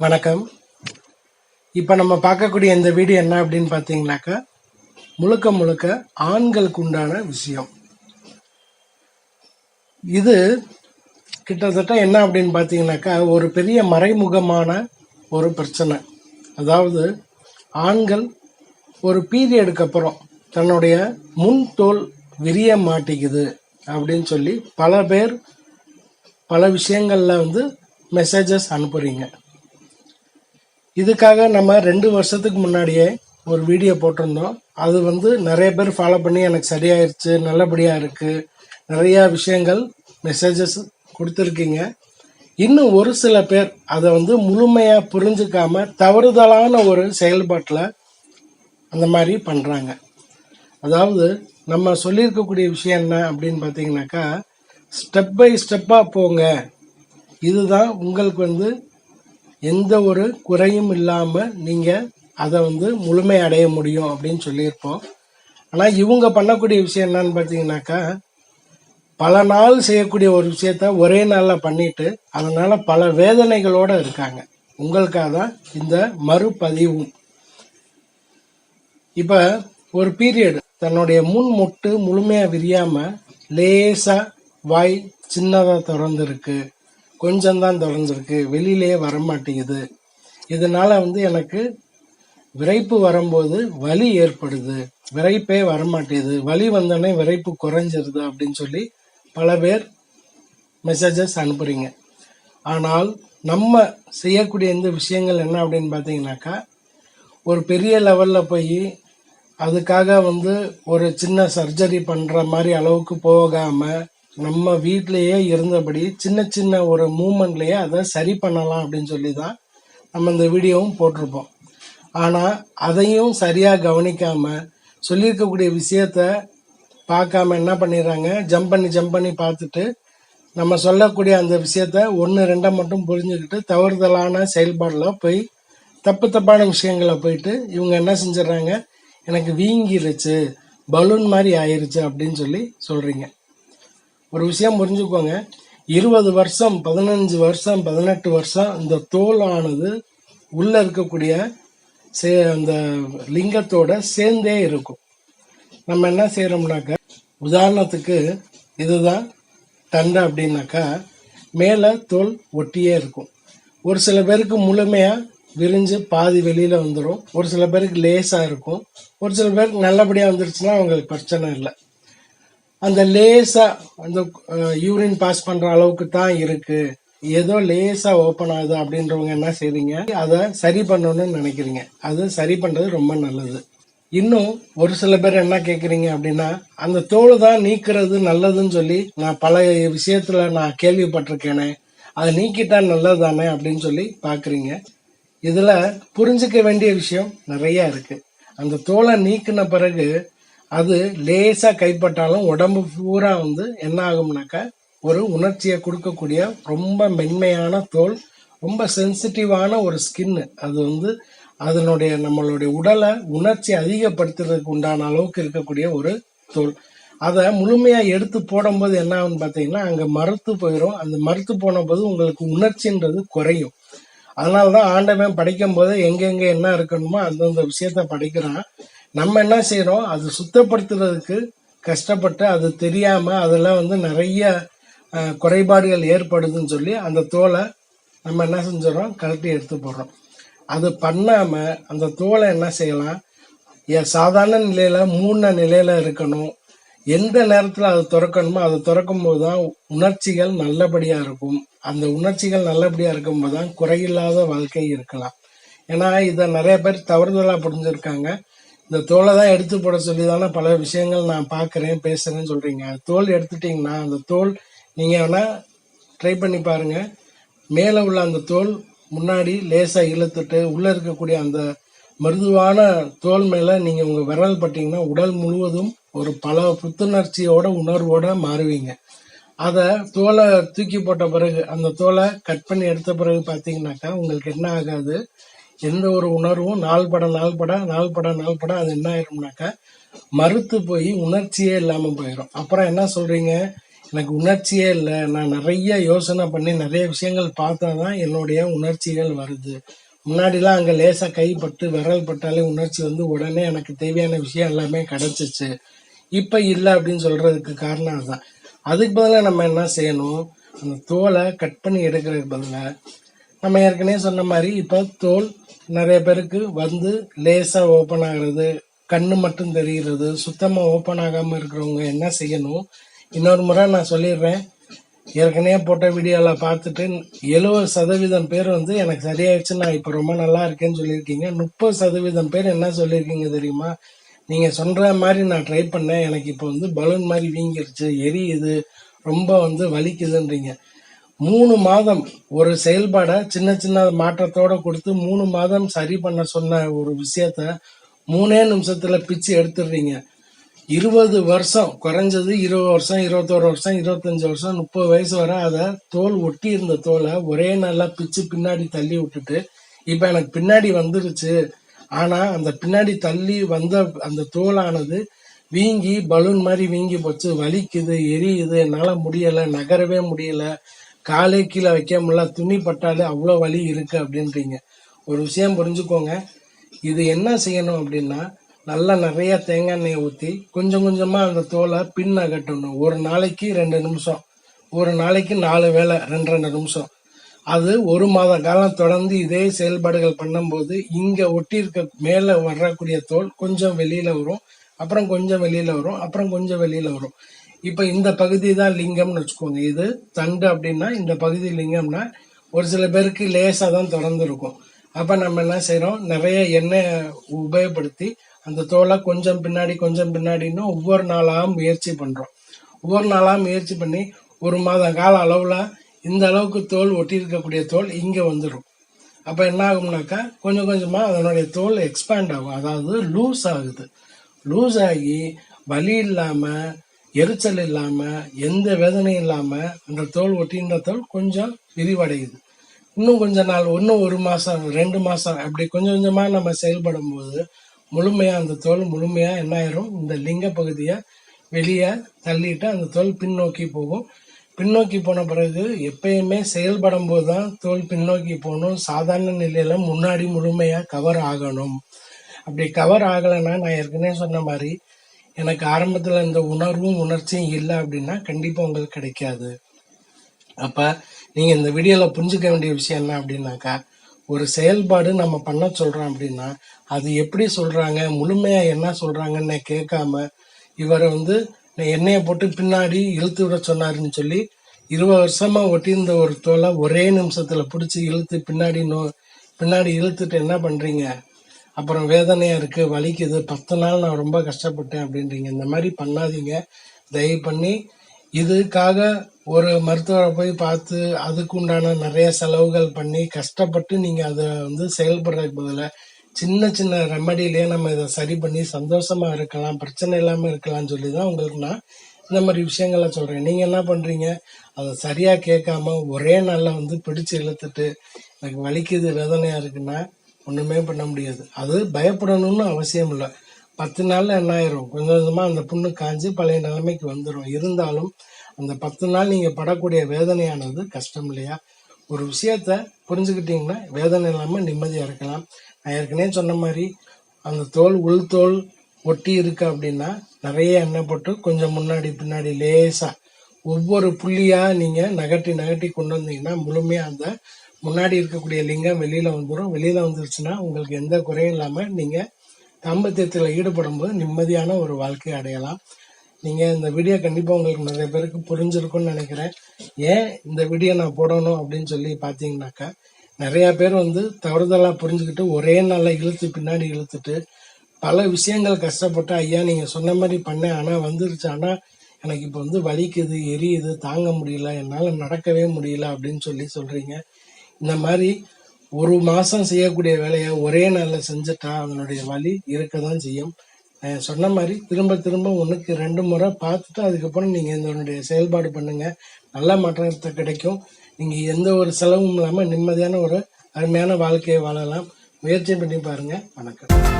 வணக்கம். இப்போ நம்ம பார்க்கக்கூடிய இந்த வீடியோ என்ன அப்படின்னு பார்த்தீங்கன்னாக்கா முழுக்க முழுக்க ஆண்களுக்கு உண்டான விஷயம். இது கிட்டத்தட்ட என்ன அப்படின்னு பார்த்தீங்கன்னாக்கா ஒரு பெரிய மறைமுகமான ஒரு பிரச்சனை. அதாவது ஆண்கள் ஒரு பீரியடுக்கு அப்புறம் தன்னுடைய முன் தோல் விரிய மாட்டேங்குது அப்படின்னு சொல்லி பல பேர் பல விஷயங்களில் வந்து மெசேஜஸ் அனுப்புகிறீங்க இதுக்காக நம்ம ரெண்டு வருஷத்துக்கு முன்னாடியே ஒரு வீடியோ போட்டிருந்தோம். அது வந்து நிறைய பேர் ஃபாலோ பண்ணி எனக்கு சரியாயிருச்சு நல்லபடியாக இருக்குது நிறையா விஷயங்கள் மெசேஜஸ் கொடுத்துருக்கீங்க. இன்னும் ஒரு சில பேர் அதை வந்து முழுமையாக புரிஞ்சுக்காம தவறுதலான ஒரு செயல்பாட்டில் அந்த மாதிரி பண்ணுறாங்க அதாவது நம்ம சொல்லியிருக்கக்கூடிய விஷயம் என்ன அப்படின்னு பார்த்தீங்கன்னாக்கா ஸ்டெப் பை ஸ்டெப்பாக போங்க. இதுதான் உங்களுக்கு வந்து எந்த ஒரு குறையும் இல்லாமல் நீங்கள் அதை வந்து முழுமை அடைய முடியும் அப்படின்னு சொல்லியிருப்போம். ஆனால் இவங்க பண்ணக்கூடிய விஷயம் என்னன்னு பார்த்தீங்கன்னாக்கா பல நாள் செய்யக்கூடிய ஒரு விஷயத்த ஒரே நாளில் பண்ணிட்டு அதனால் பல வேதனைகளோடு இருக்காங்க. உங்களுக்காக தான் இந்த மறுபதிவும். இப்போ ஒரு பீரியட் தன்னுடைய முன் முட்டு முழுமையாக விரியாமல் லேசாக வாய் சின்னதாக திறந்துருக்கு. கொஞ்சம்தான் தொலைஞ்சிருக்கு. வெளியிலே வெளியிலேயே வர மாட்டேங்குது இதனால வந்து எனக்கு விரைப்பு வரும்போது வலி ஏற்படுது. விரைப்பே வரமாட்டேது வலி வந்தோடனே விரைப்பு குறைஞ்சிருது அப்படின்னு சொல்லி பல பேர் மெசேஜஸ் அனுப்புறீங்க. ஆனால் நம்ம செய்யக்கூடிய இந்த விஷயங்கள் என்ன அப்படின்னு பார்த்தீங்கன்னாக்கா ஒரு பெரிய லெவலில் போய் அதுக்காக வந்து ஒரு சின்ன சர்ஜரி பண்ணுற மாதிரி அளவுக்கு போகாமல் நம்ம வீட்டிலேயே இருந்தபடி சின்ன சின்ன ஒரு மூமெண்ட்லேயே அதை சரி பண்ணலாம் அப்படின்னு சொல்லி தான் நம்ம இந்த வீடியோவும் போட்டிருப்போம். ஆனால் அதையும் சரியாக கவனிக்காமல் சொல்லியிருக்கக்கூடிய விஷயத்த பார்க்காம என்ன பண்ணிடுறாங்க? ஜம்ப் பண்ணி ஜம்ப் பண்ணி பார்த்துட்டு நம்ம சொல்லக்கூடிய அந்த விஷயத்த ஒன்று ரெண்டை மட்டும் புரிஞ்சுக்கிட்டு தவறுதலான செயல்பாடில் போய் தப்பு தப்பான விஷயங்களை போயிட்டு இவங்க என்ன செஞ்சிடறாங்க? எனக்கு வீங்கிருச்சு பலூன் மாதிரி ஆயிருச்சு அப்படின்னு சொல்லி சொல்கிறீங்க ஒரு விஷயம் புரிஞ்சுக்கோங்க. இருபது வருஷம் பதினஞ்சு வருஷம் பதினெட்டு வருஷம் இந்த தோலானது உள்ளே இருக்கக்கூடிய சே அந்த லிங்கத்தோட சேர்ந்தே இருக்கும். நம்ம என்ன செய்கிறோம்னாக்க உதாரணத்துக்கு இதுதான் தண்டை அப்படின்னாக்கா மேலே தோல் ஒட்டியே இருக்கும். ஒரு சில பேருக்கு முழுமையாக விரிஞ்சு பாதி வெளியில் வந்துடும் ஒரு சில பேருக்கு லேசாக இருக்கும். ஒரு சில பேருக்கு நல்லபடியாக வந்துருச்சுன்னா அவங்களுக்கு பிரச்சனை இல்லை. அந்த லேசா அந்த யூரின் பாஸ் பண்ற அளவுக்கு தான் இருக்கு. ஏதோ லேசா ஓப்பன் ஆகுது அப்படின்றவங்க என்ன செய்றீங்க? அதை சரி பண்ணணும்னு நினைக்கிறீங்க. அது சரி பண்றது ரொம்ப நல்லது. இன்னும் ஒரு சில பேர் என்ன கேட்குறீங்க அப்படின்னா அந்த தோல் தான் நீக்கிறது நல்லதுன்னு சொல்லி நான் பல விஷயத்துல நான் கேள்விப்பட்டிருக்கேனே அதை நீக்கிட்டா நல்லதுதானே அப்படின்னு சொல்லி பார்க்குறீங்க இதில் புரிஞ்சுக்க வேண்டிய விஷயம் நிறைய இருக்கு. அந்த தோலை நீக்கின பிறகு அது லேசாக கைப்பட்டாலும் உடம்பு பூரா வந்து என்ன ஆகும்னாக்கா ஒரு உணர்ச்சியை கொடுக்கக்கூடிய ரொம்ப மென்மையான தோல் ரொம்ப சென்சிட்டிவான ஒரு ஸ்கின்னு அது வந்து அதனுடைய நம்மளுடைய உடலை உணர்ச்சி அதிகப்படுத்துறதுக்கு உண்டான அளவுக்கு இருக்கக்கூடிய ஒரு தோல். அதை முழுமையாக எடுத்து போடும்போது என்ன ஆகும்னு பார்த்தீங்கன்னா அங்கே மறுத்து போயிடும் அந்த மறுத்து போன போது உங்களுக்கு உணர்ச்சின்றது குறையும். அதனாலதான் ஆண்டவன் படைக்கும் போது எங்கெங்கே என்ன இருக்கணுமோ அந்தந்த விஷயத்த படைக்கிறான். நம்ம என்ன செய்யறோம் அது சுத்தப்படுத்துறதுக்கு கஷ்டப்பட்டு அது தெரியாம அதெல்லாம் வந்து நிறைய குறைபாடுகள் ஏற்படுதுன்னு சொல்லி அந்த தோலை நம்ம என்ன செஞ்சிடறோம்? கழட்டி எடுத்து போடுறோம். அது பண்ணாம அந்த தோலை என்ன செய்யலாம்? ஏ- சாதாரண நிலையில மூண நிலையில இருக்கணும். எந்த நேரத்தில் அது திறக்கணுமோ அது திறக்கும் போதுதான் உணர்ச்சிகள் நல்லபடியா இருக்கும். அந்த உணர்ச்சிகள் நல்லபடியா இருக்கும்போது தான் குறையில்லாத வாழ்க்கை இருக்கலாம். ஏன்னா இதை நிறைய பேர் தவறுதலாக புரிஞ்சிருக்காங்க. இந்த தோலை தான் எடுத்து போட சொல்லி தானே பல விஷயங்கள் நான் பார்க்குறேன் பேசுறேன்னு சொல்றீங்க. தோல் எடுத்துட்டீங்கன்னா அந்த தோல் நீங்க வேணா ட்ரை பண்ணி பாருங்க. மேலே உள்ள அந்த தோல் முன்னாடி லேசாக இழுத்துட்டு உள்ளே இருக்கக்கூடிய அந்த மிருதுவான தோல் மேலே நீங்கள் உங்கள் விரல் பட்டிங்கன்னா உடல் முழுவதும் ஒரு பல புத்துணர்ச்சியோட உணர்வோட மாறுவீங்க. அதை தோலை தூக்கி போட்ட பிறகு அந்த தோலை கட் பண்ணி எடுத்த பிறகு பார்த்தீங்கன்னாக்கா உங்களுக்கு என்ன ஆகாது? எந்த ஒரு உணர்வும் நாள்பட நாள்பட நாள்பட நாள்பட அது என்ன ஆயிரும்னாக்கா மறுத்து போய் உணர்ச்சியே இல்லாம போயிடும் அப்புறம் என்ன சொல்றீங்க? எனக்கு உணர்ச்சியே இல்லை. நான் நிறைய யோசனை பண்ணி நிறைய விஷயங்கள் பார்த்தா தான் என்னுடைய உணர்ச்சிகள் வருது. முன்னாடிலாம் அங்கே லேசாக கைப்பட்டு விரல் பட்டாலே உணர்ச்சி வந்து உடனே எனக்கு தேவையான விஷயம் எல்லாமே கிடச்சிச்சு. இப்போ இல்லை அப்படின்னு சொல்கிறதுக்கு காரணம் அதுதான். அதுக்கு பதிலாக நம்ம என்ன செய்யணும்? அந்த தோலை கட் பண்ணி எடுக்கிறதுக்கு பதிலாக நம்ம ஏற்கனவே சொன்ன மாதிரி இப்போ தோல் நிறைய பேருக்கு வந்து லேசாக ஓப்பன் ஆகுறது கண்ணு மட்டும் தெரிகிறது சுத்தமாக ஓப்பன் ஆகாமல் இருக்கிறவங்க என்ன செய்யணும்? இன்னொரு முறை நான் சொல்லிடுறேன். ஏற்கனவே போட்ட வீடியோவில் பார்த்துட்டு எழுபது சதவீதம் பேர் வந்து எனக்கு சரியாயிடுச்சு நான் இப்போ ரொம்ப நல்லா இருக்கேன்னு சொல்லியிருக்கீங்க. முப்பது சதவீதம் பேர் என்ன சொல்லியிருக்கீங்க தெரியுமா? நீங்கள் சொல்கிற மாதிரி நான் ட்ரை பண்ணேன். எனக்கு இப்போ வந்து பலூன் மாதிரி வீங்கிருச்சு எரியுது ரொம்ப வந்து வலிக்குதுன்றீங்க. மூணு மாதம் ஒரு செயல்பாடை சின்ன சின்ன மாற்றத்தோட கொடுத்து மூணு மாதம் சரி பண்ண சொன்ன ஒரு விஷயத்த மூணே நிமிஷத்துல பிச்சு எடுத்துடுறீங்க. இருபது வருஷம் குறைஞ்சது இருபது வருஷம் இருபத்தோரு வருஷம் இருபத்தஞ்சு வருஷம் முப்பது வயசு வரை அதை தோல் ஒட்டி இருந்த தோலை ஒரே நல்லா பிச்சு பின்னாடி தள்ளி விட்டுட்டு இப்போ எனக்கு பின்னாடி வந்துருச்சு. ஆனால் அந்த பின்னாடி தள்ளி வந்த அந்த தோலானது வீங்கி பலூன் மாதிரி வீங்கி போச்சு. வலிக்குது எரியுது என்னால் முடியலை நகரவே முடியலை. காலே கீழே வைக்க முடியல துணி பட்டாலே அவ்வளோ வலி இருக்குது அப்படின்றீங்க. ஒரு விஷயம் புரிஞ்சுக்கோங்க. இது என்ன செய்யணும் அப்படின்னா நல்லா நிறைய தேங்காய் எண்ணெயை ஊற்றி கொஞ்சம் கொஞ்சமாக அந்த தோலை பின் அகட்டணும் ஒரு நாளைக்கு ரெண்டு நிமிஷம். ஒரு நாளைக்கு நாலு வேளை ரெண்டு ரெண்டு நிமிஷம். அது ஒரு மாத காலம் தொடர்ந்து இதே செயல்பாடுகள் பண்ணும்போது இங்கே ஒட்டியிருக்க மேலே வரக்கூடிய தோல் கொஞ்சம் வெளியில் வரும். அப்புறம் கொஞ்சம் வெளியில் வரும். அப்புறம் கொஞ்சம் வெளியில் வரும். இப்ப இந்த பகுதி தான் லிங்கம்னு வச்சுக்கோங்க. இது தண்டு அப்படின்னா இந்த பகுதி லிங்கம்னா ஒரு சில பேருக்கு லேசாக தான் திறந்துருக்கும். இருக்கும் நம்ம என்ன செய்கிறோம் நிறைய எண்ணெய் உபயோகப்படுத்தி அந்த தோலை கொஞ்சம் பின்னாடி கொஞ்சம் பின்னாடின்னு ஒவ்வொரு நாளாக முயற்சி பண்ணுறோம் ஒவ்வொரு நாளாக முயற்சி பண்ணி ஒரு மாத கால அளவில் இந்த அளவுக்கு தோல் ஒட்டி இருக்கக்கூடிய தோல் இங்கே வந்துடும் அப்போ என்ன ஆகும்னாக்கா கொஞ்சம் கொஞ்சமாக அதனுடைய தோல் எக்ஸ்பேண்ட் ஆகும். அதாவது லூஸ் ஆகுது. லூஸ் ஆகி வலி இல்லாமல் எரிச்சல் இல்லாம எந்த வேதனையும் இல்லாம அந்த தோல் ஒட்டின்ற தோல் கொஞ்சம் விரிவடையுது. இன்னும் கொஞ்ச நாள் இன்னும் ஒரு மாசம் ரெண்டு மாசம் அப்படி கொஞ்சம் கொஞ்சமா நம்ம செயல்படும் போது முழுமையா அந்த தோல் முழுமையா என்ன ஆயிரும்? இந்த லிங்க பகுதியை வெளியே தள்ளிட்டு அந்த தோல் பின்னோக்கி போகும். பின்னோக்கி போன பிறகு எப்பயுமே செயல்படும் போது தான் தோல் பின்னோக்கி போகணும். சாதாரண நிலையில முன்னாடி முழுமையா கவர் ஆகணும். அப்படி கவர் ஆகலைன்னா நான் ஏற்கனவே சொன்ன மாதிரி எனக்கு ஆரம்பத்தில் இந்த உணர்வும் உணர்ச்சியும் இல்லை அப்படின்னா கண்டிப்பாக உங்களுக்கு கிடைக்காது. அப்போ நீங்கள் இந்த வீடியோவில் புரிஞ்சுக்க வேண்டிய விஷயம் என்ன அப்படின்னாக்கா ஒரு செயல்பாடு நம்ம பண்ண சொல்கிறோம் அப்படின்னா அது எப்படி சொல்கிறாங்க முழுமையாக என்ன சொல்கிறாங்கன்னு கேட்காம இவரை வந்து எண்ணெயை போட்டு பின்னாடி இழுத்து விட சொன்னாருன்னு சொல்லி இருபது வருஷமாக ஒட்டியிருந்த ஒரு தோலை ஒரே நிமிஷத்தில் பிடிச்சி இழுத்து பின்னாடி நோ பின்னாடி இழுத்துட்டு என்ன பண்ணுறீங்க அப்புறம் வேதனையா இருக்குது வலிக்குது பத்து நாள் நான் ரொம்ப கஷ்டப்பட்டேன் அப்படின்றீங்க. இந்த மாதிரி பண்ணாதீங்க. தயவு பண்ணி இதுக்காக ஒரு மருத்துவரை போய் பார்த்து அதுக்கு உண்டான நிறைய செலவுகள் பண்ணி கஷ்டப்பட்டு நீங்கள் அதை வந்து செயல்படுறதுக்கு பதிலாக சின்ன சின்ன ரெமடியிலே நம்ம இதை சரி பண்ணி சந்தோஷமாக இருக்கலாம் பிரச்சனை இல்லாமல் இருக்கலாம்னு சொல்லி தான் உங்களுக்கு நான் இந்த மாதிரி விஷயங்களை சொல்கிறேன் நீங்கள் என்ன பண்ணுறீங்க அதை சரியாக கேட்காம ஒரே நாளில் வந்து பிடிச்சு இழுத்துட்டு எனக்கு வலிக்குது வேதனையாக இருக்குன்னா ஒன்றுமே பண்ண முடியாது. அது பயப்படணும்னு அவசியம் இல்லை. பத்து நாளில் என்ன ஆயிரும்? கொஞ்சம் கொஞ்சமாக அந்த புண்ணு காஞ்சு பழைய நிலைமைக்கு வந்துடும் இருந்தாலும் அந்த பத்து நாள் நீங்கள் படக்கூடிய வேதனையானது கஷ்டம் இல்லையா? ஒரு விஷயத்த புரிஞ்சுக்கிட்டிங்கன்னா வேதனை இல்லாமல் நிம்மதியாக இருக்கலாம். நான் ஏற்கனவே சொன்ன மாதிரி அந்த தோல் உள் தோல் ஒட்டி இருக்கு அப்படின்னா நிறைய எண்ணெய் போட்டு கொஞ்சம் முன்னாடி பின்னாடி லேசாக ஒவ்வொரு புள்ளியாக நீங்கள் நகட்டி நகட்டி கொண்டு வந்தீங்கன்னா முழுமையாக அந்த முன்னாடி இருக்கக்கூடிய லிங்கம் வெளியில வந்துடும் வெளியில வந்துருச்சுன்னா உங்களுக்கு எந்த குறையும் இல்லாம நீங்க தாம்பத்தியத்தில் ஈடுபடும் போது நிம்மதியான ஒரு வாழ்க்கையை அடையலாம். நீங்கள் இந்த வீடியோ கண்டிப்பாக உங்களுக்கு நிறைய பேருக்கு புரிஞ்சிருக்கும்னு நினைக்கிறேன். ஏன் இந்த வீடியோ நான் போடணும் அப்படின்னு சொல்லி பார்த்தீங்கன்னாக்கா நிறையா பேர் வந்து தவறுதலாக புரிஞ்சுக்கிட்டு ஒரே நாளில் இழுத்து பின்னாடி இழுத்துட்டு பல விஷயங்கள் கஷ்டப்பட்டு ஐயா நீங்கள் சொன்ன மாதிரி பண்ணேன். ஆனால் வந்துருச்சு. ஆனால் எனக்கு இப்போ வந்து வலிக்குது எரியுது தாங்க முடியல. என்னால் நடக்கவே முடியல அப்படின்னு சொல்லி சொல்கிறீங்க இந்த மாதிரி ஒரு மாதம் செய்யக்கூடிய வேலையை ஒரே நாளில் செஞ்சுட்டா அதனுடைய வலி இருக்க தான் செய்யும் சொன்ன மாதிரி திரும்ப திரும்ப ஒன்றுக்கு ரெண்டு முறை பார்த்துட்டு அதுக்கப்புறம் நீங்கள் இதனுடைய செயல்பாடு பண்ணுங்கள் நல்ல மாற்றத்தை கிடைக்கும். நீங்கள் எந்த ஒரு செலவும் இல்லாமல் நிம்மதியான ஒரு அருமையான வாழ்க்கையை வாழலாம். முயற்சி பண்ணி பாருங்கள் வணக்கம்.